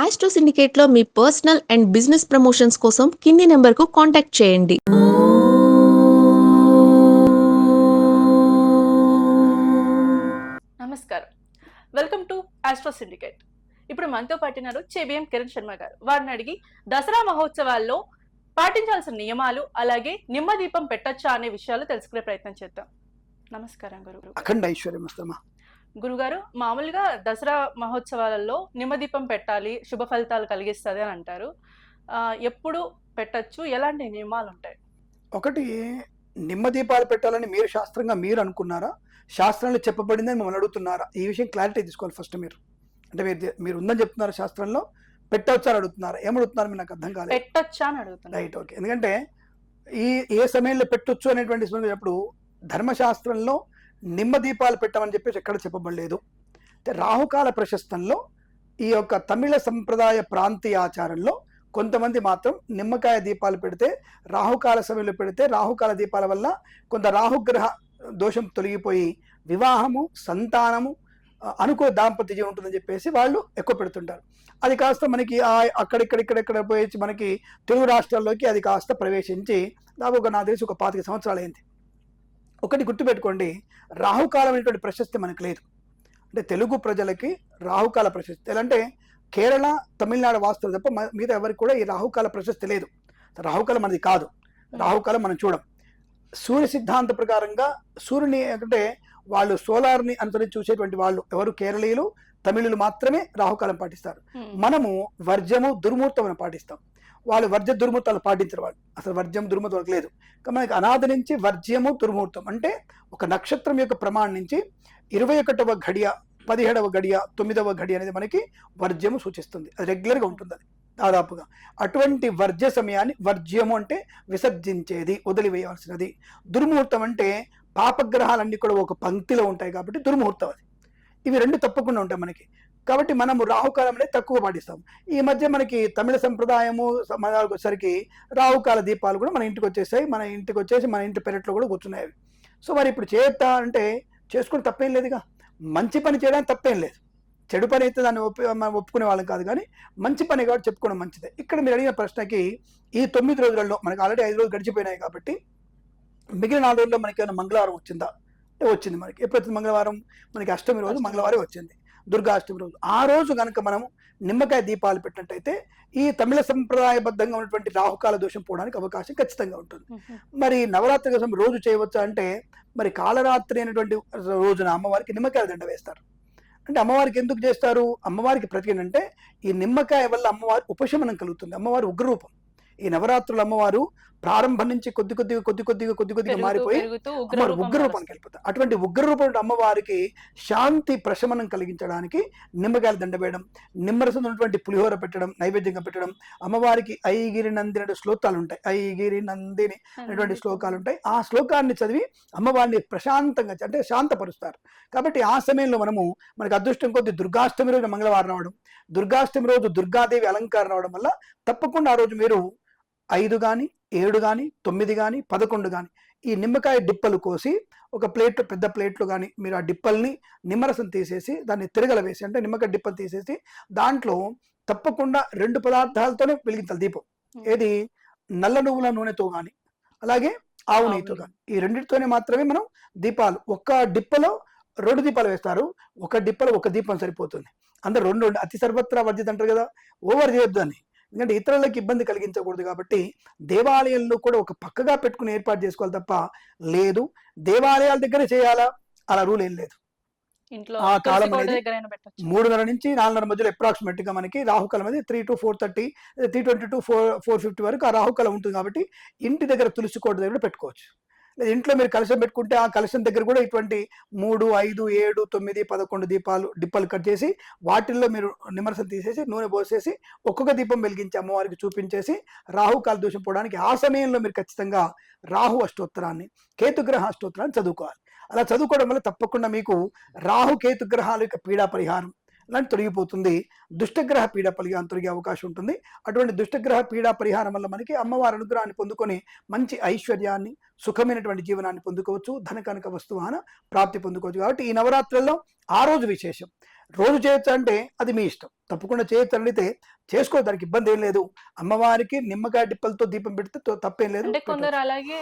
Astro సిండికేట్లో మీ personal and business promotions కోసం కింది నెంబర్కు కాంటాక్ట్ చేయండి. నమస్కారం. వెల్కమ్ టు ఆస్ట్రో సిండికేట్ ఇప్పుడు మనతో పాటున్నారు చెబిఎం కిరణ్ శర్మ గారు. వారిని అడిగి దసరా మహోత్సవాల్లో పాటించాల్సిన నియమాలు అలాగే నిమ్మ దీపం పెట్టచ్చా అనే విషయాలు తెలుసుకునే ప్రయత్నం చేద్దాం. నమస్కారం గురు అఖండ ఐశ్వర్యం వస్తమా గురుగారు మామూలుగా దసరా మహోత్సవాలలో నిమ్మ దీపం పెట్టాలి శుభ ఫలితాలు కలిగిస్తుంది అని అంటారు. ఎప్పుడు పెట్టచ్చు? ఎలాంటి నియమాలు ఉంటాయి? ఒకటి నిమ్మ దీపాలు పెట్టాలని మీరు శాస్త్రంగా మీరు అనుకున్నారా? శాస్త్రంలో చెప్పబడిందని మిమ్మల్ని అడుగుతున్నారా? ఈ విషయం క్లారిటీ తీసుకోవాలి ఫస్ట్ మీరు. అంటే మీరు మీరు ఉందని చెప్తున్నారా శాస్త్రంలో? పెట్టవచ్చా అని అడుగుతున్నారా? ఏమడుగుతున్నారు మీరు? నాకు అర్థం కాలేదు. పెట్టచ్చా అని అడుగుతున్నారు. Right okay. ఎందుకంటే ఈ ఏ సమయంలో పెట్టొచ్చు అనేటువంటి సమయంలో ధర్మశాస్త్రంలో నిమ్మ దీపాలు పెట్టమని చెప్పేసి ఎక్కడ చెప్పబడలేదు. రాహుకాల ప్రశస్తంలో ఈ యొక్క తమిళ సంప్రదాయ ప్రాంతీయ ఆచారంలో కొంతమంది మాత్రం నిమ్మకాయ దీపాలు పెడితే రాహుకాల సమయంలో పెడితే రాహుకాల దీపాల వల్ల కొంత రాహుగ్రహ దోషం తొలగిపోయి వివాహము సంతానము అనుకో దాంపత్య జీవనం ఉంటుందని చెప్పేసి వాళ్ళు ఎక్కువ పెడుతుంటారు. అది కాస్త మనకి ఆ అక్కడిక్కడిక్కడెక్కడ పోయి మనకి తెలుగు రాష్ట్రాల్లోకి అది కాస్త ప్రవేశించి దాదాపు నాకు తెలిసి ఒక పాతిక సంవత్సరాలు అయింది ఒకటి గుర్తుపెట్టుకోండి రాహుకాలం అనేటువంటి ప్రశస్తి మనకు లేదు. అంటే తెలుగు ప్రజలకి రాహుకాల ప్రశస్తి ఎలా అంటే కేరళ తమిళనాడు వాస్తులు తప్ప మిగతా ఎవరికి కూడా ఈ రాహుకాల ప్రశస్తి లేదు. రాహుకాలం మనది కాదు. రాహుకాలం మనం చూడం. సూర్య సిద్ధాంత ప్రకారంగా సూర్యుని అంటే వాళ్ళు సోలార్ని అనుసరించి చూసేటువంటి వాళ్ళు ఎవరు? కేరళీయులు తమిళులు మాత్రమే రాహుకాలం పాటిస్తారు. మనము వర్జము దుర్మూర్తం పాటిస్తాం. వాళ్ళు వర్జ దుర్మూర్తాలు పాటించరు వాళ్ళు. అసలు వర్జం దుర్మూర్తం వాళ్ళకి లేదు. మనకి అనాథ నుంచి వర్జ్యము దుర్ముహూర్తం అంటే ఒక నక్షత్రం యొక్క ప్రమాణం నుంచి ఇరవై ఒకటవ ఘడియ పదిహేడవ గడియ తొమ్మిదవ గడియ అనేది మనకి వర్జ్యము సూచిస్తుంది. అది రెగ్యులర్గా ఉంటుంది అది దాదాపుగా. అటువంటి వర్జ్య సమయాన్ని వర్జ్యము అంటే విసర్జించేది వదిలివేయవలసినది. దుర్ముహూర్తం అంటే పాపగ్రహాలన్నీ కూడా ఒక పంక్తిలో ఉంటాయి కాబట్టి దుర్ముహూర్తం అది. ఇవి రెండు తప్పకుండా ఉంటాయి మనకి. కాబట్టి మనము రాహుకాలం అనేది తక్కువ పాటిస్తాం. ఈ మధ్య మనకి తమిళ సంప్రదాయము వచ్చేసరికి రాహుకాల దీపాలు కూడా మన ఇంటికి వచ్చేసాయి. మన ఇంటికి వచ్చేసి మన ఇంటి పెరట్లో కూడా కూర్చున్నాయి సో మరి ఇప్పుడు చేస్తా అంటే చేసుకుని తప్పేం లేదుగా. మంచి పని చేయడానికి తప్పేం లేదు. చెడు పని అయితే దాన్ని ఒప్పి మనం ఒప్పుకునే వాళ్ళం కాదు కానీ మంచి పని కాబట్టి చెప్పుకోవడం మంచిదే. ఇక్కడ మీరు అడిగిన ప్రశ్నకి ఈ తొమ్మిది రోజులలో మనకి ఆల్రెడీ ఐదు రోజులు గడిచిపోయినాయి కాబట్టి మిగిలిన నాలుగు రోజుల్లో మనకి ఏమైనా మంగళవారం వచ్చిందా? వచ్చింది మనకి. ఎప్పుడైతే మంగళవారం? మనకి అష్టమి రోజు. మంగళవారం వచ్చింది. దుర్గాష్టమి రోజు. ఆ రోజు కనుక మనం నిమ్మకాయ దీపాలు పెట్టినట్టయితే ఈ తమిళ సంప్రదాయబద్ధంగా ఉన్నటువంటి రాహుకాల దోషం పోవడానికి అవకాశం ఖచ్చితంగా ఉంటుంది. మరి నవరాత్రి కోసం రోజు చేయవచ్చా అంటే మరి కాలరాత్రి అనేటువంటి రోజున అమ్మవారికి నిమ్మకాయ దండ వేస్తారు. అంటే అమ్మవారికి ఎందుకు చేస్తారు? అమ్మవారికి ప్రతి అంటే ఈ నిమ్మకాయ వల్ల అమ్మవారి ఉపశమనం కలుగుతుంది. అమ్మవారి ఉగ్రరూపం. ఈ నవరాత్రులు అమ్మవారు ప్రారంభం నుంచి కొద్ది కొద్దిగా కొద్ది కొద్దిగా కొద్ది కొద్దిగా మారిపోయి అమ్మవారు రూపం ఉగ్రరూపానికి. వెళ్ళిపోతారు. అటువంటి ఉగ్రరూపం అమ్మవారికి శాంతి ప్రశమనం కలిగించడానికి నిమ్మకాయలు దండ వేయడం నిమ్మరసం ఉన్నటువంటి పులిహోర పెట్టడం నైవేద్యంగా పెట్టడం అమ్మవారికి ఐగిరి నందిని అనే శ్లోకాలు ఉంటాయి. ఐగిరి నందిని అనేటువంటి శ్లోకాలు ఉంటాయి. ఆ శ్లోకాన్ని చదివి అమ్మవారిని ప్రశాంతంగా అంటే శాంతపరుస్తారు. కాబట్టి ఆ సమయంలో మనము మనకి అదృష్టం కొద్ది దుర్గాష్టమి రోజు మంగళవారం రావడం దుర్గాష్టమి రోజు దుర్గాదేవి అలంకారం రావడం వల్ల తప్పకుండా ఆ రోజు మీరు ఐదు కానీ ఏడు కానీ తొమ్మిది కానీ పదకొండు కానీ ఈ నిమ్మకాయ డిప్పలు కోసి ఒక ప్లేట్ పెద్ద ప్లేట్లు కానీ మీరు ఆ డిప్పల్ని నిమ్మరసం తీసేసి దాన్ని తిరగల వేసి అంటే నిమ్మకాయ డిప్పలు తీసేసి దాంట్లో తప్పకుండా రెండు పదార్థాలతోనే వెలిగించాలి దీపం. ఏది? నల్ల నువ్వుల నూనెతో కానీ అలాగే ఆవు నెయ్యితో నెయ్యి. కానీ ఈ రెండింటితోనే మాత్రమే మనం దీపాలు ఒక్క డిప్పలో రెండు దీపాలు వేస్తారు. ఒక డిప్పలో ఒక దీపం సరిపోతుంది. అందరు రెండు రెండు అతి సర్వత్రా వర్జిత అంటారు కదా ఓవర్ చేయొద్దు అని ఎందుకంటే ఇతరులకు ఇబ్బంది కలిగించకూడదు కాబట్టి దేవాలయంలో కూడా ఒక పక్కగా పెట్టుకుని ఏర్పాటు చేసుకోవాలి తప్ప లేదు. దేవాలయాల దగ్గర చేయాలా? అలా రూల్ ఏం లేదు. ఇంట్లో ఆ కాలం అనేది మూడున్నర నుంచి నాలుగున్నర మధ్యలో అప్రాక్సిమేట్గా మనకి రాహుకాలం అనేది three to four thirty three twenty to four four fifty వరకు ఆ రాహుకాలం ఉంటుంది కాబట్టి ఇంటి దగ్గర తులసి కోట దగ్గర పెట్టుకోవచ్చు. లేదా ఇంట్లో మీరు కలశం పెట్టుకుంటే ఆ కలశం దగ్గర కూడా ఇటువంటి మూడు ఐదు ఏడు తొమ్మిది పదకొండు దీపాలు డిప్పలు కట్ చేసి వాటిల్లో మీరు నిమ్మరసం తీసేసి నూనె పోసేసి ఒక్కొక్క దీపం వెలిగించి అమ్మవారికి చూపించేసి రాహుకాల దోషం పోవడానికి ఆ సమయంలో మీరు ఖచ్చితంగా రాహు అష్టోత్తరాన్ని కేతుగ్రహ అష్టోత్తరాన్ని చదువుకోవాలి. అలా చదువుకోవడం వల్ల తప్పకుండా మీకు రాహు కేతుగ్రహాల యొక్క పీడా పరిహారం లాంటి తొలగిపోతుంది. దుష్టగ్రహ పీడ పరిహారం తొలగే అవకాశం ఉంటుంది. అటువంటి దుష్టగ్రహ పీడ పరిహారం వల్ల మనకి అమ్మవారి అనుగ్రహాన్ని పొందుకొని మంచి ఐశ్వర్యాన్ని సుఖమైనటువంటి జీవనాన్ని పొందుకోవచ్చు. ధన కనుక వస్తువాన ప్రాప్తి పొందుకోవచ్చు. కాబట్టి ఈ నవరాత్రుల్లో ఆ రోజు విశేషం. రోజు చేయొచ్చు అంటే అది మీ ఇష్టం. తప్పకుండా చేయొచ్చు అని అడిగితే చేసుకో దానికి ఇబ్బంది ఏం లేదు. అమ్మవారికి నిమ్మకాయ డిప్పలతో దీపం పెడితే తప్పేం లేదు. అంటే కొందరు. అలాగే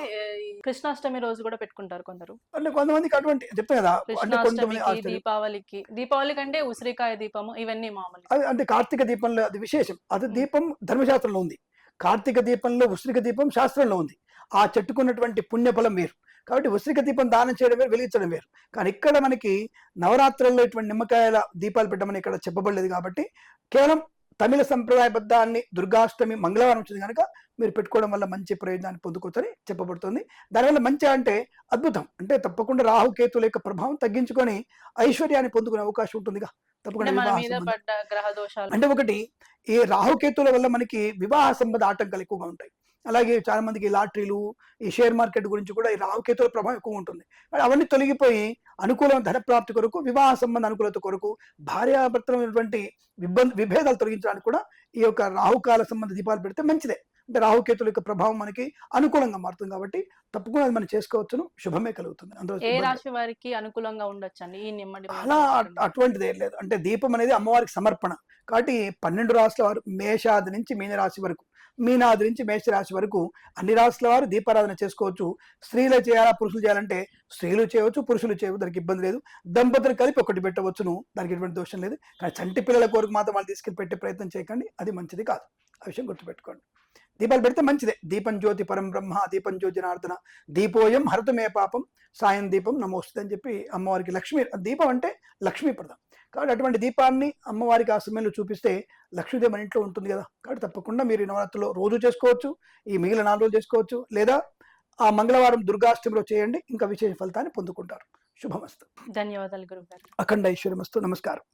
కృష్ణాష్టమి రోజు కూడా పెట్టుకుంటారు కొందరు. అంటే కొంతమందికి అటువంటి చెప్తా కదా అంటే కొంతమంది. దీపావళికి దీపావళి కంటే ఉసిరికాయ దీపము ఇవన్నీ మామూలు అంటే కార్తీక దీపంలో అది విశేషం. అది. దీపం ధర్మశాస్త్రంలో ఉంది. కార్తీక దీపంలో ఉసిరిక దీపం శాస్త్రంలో ఉంది. ఆ చెట్టుకున్నటువంటి పుణ్యఫలం వేరు. కాబట్టి ఉసిరిక దీపం దానం చేయడం వేరు వెలిగించడం వేరు. కానీ ఇక్కడ మనకి నవరాత్రుల్లో ఇటువంటి నిమ్మకాయల దీపాలు పెట్టమని ఇక్కడ చెప్పబడలేదు కాబట్టి కేవలం తమిళ సంప్రదాయబద్ధాన్ని దుర్గాష్టమి మంగళవారం వచ్చింది కనుక మీరు పెట్టుకోవడం వల్ల మంచి ప్రయోజనాన్ని పొందుకోవచ్చని చెప్పబడుతుంది. దానివల్ల మంచి అంటే అద్భుతం. అంటే తప్పకుండా రాహుకేతుల యొక్క ప్రభావం తగ్గించుకొని ఐశ్వర్యాన్ని పొందుకునే అవకాశం ఉంటుందిగా. తప్పకుండా అంటే ఒకటి ఈ రాహుకేతుల వల్ల మనకి వివాహ సంబంధ ఆటంకాలు ఎక్కువగా ఉంటాయి. అలాగే చాలా మందికి లాటరీలు ఈ షేర్ మార్కెట్ గురించి కూడా ఈ రాహుకేతుల ప్రభావం ఎక్కువ ఉంటుంది. మరి అవన్నీ తొలగిపోయి అనుకూలమైన ధన ప్రాప్తి కొరకు వివాహ సంబంధ అనుకూలత కొరకు భార్యాభర్తలైనటువంటి ఇబ్బంది విభేదాలు తొలగించడానికి కూడా ఈ యొక్క రాహుకాల సంబంధ దీపాలు పెడితే మంచిదే. అంటే రాహుకేతుల యొక్క ప్రభావం మనకి అనుకూలంగా మారుతుంది కాబట్టి తప్పకుండా అది మనం చేసుకోవచ్చును. శుభమే కలుగుతుంది. అందులో ఏ రాశి వారికి అనుకూలంగా ఉండొచ్చండి? ఈ నిమ్మడి అలా అట్- అటువంటిది ఏం లేదు. అంటే దీపం అనేది అమ్మవారికి సమర్పణ. కాబట్టి పన్నెండు రాశుల వారు మేషాది నుంచి మీనరాశి వరకు మీనాది నుంచి మేష రాశి వరకు అన్ని రాశుల వారు దీపారాధన చేసుకోవచ్చు. స్త్రీలు చేయాలా? పురుషులు చేయాలంటే స్త్రీలు చేయవచ్చు పురుషులు చేయవచ్చు దానికి ఇబ్బంది లేదు. దంపతులు కలిపి ఒకటి పెట్టవచ్చును. దానికి ఎటువంటి దోషం లేదు. కానీ చంటి పిల్లల కోరిక మాత్రం వాళ్ళు తీసుకెళ్ళి పెట్టే ప్రయత్నం చేయకండి. అది మంచిది కాదు. ఆ విషయం గుర్తుపెట్టుకోండి. దీపాలు పెడితే మంచిదే. దీపం జ్యోతి పరం బ్రహ్మ దీపం జ్యోతి జనార్దన దీపోయం హరతమే పాపం సాయం దీపం నమోస్తుంది అని చెప్పి అమ్మవారికి లక్ష్మి దీపం అంటే లక్ష్మీప్రదం కాబట్టి అటువంటి దీపాన్ని అమ్మవారికి ఆ సమయంలో చూపిస్తే లక్ష్మీదేవి మన ఇంట్లో ఉంటుంది కదా. కాబట్టి తప్పకుండా మీరు ఈ నవరాత్రిలో రోజు చేసుకోవచ్చు ఈ మిగిలిన నాలుగు రోజులు చేసుకోవచ్చు లేదా ఆ మంగళవారం దుర్గాష్టమిలో చేయండి ఇంకా విశేష ఫలితాన్ని పొందుకుంటారు. శుభమస్తు. ధన్యవాదాలు గురుగారు అఖండ ఐశ్వర్యమస్తు. నమస్కారం.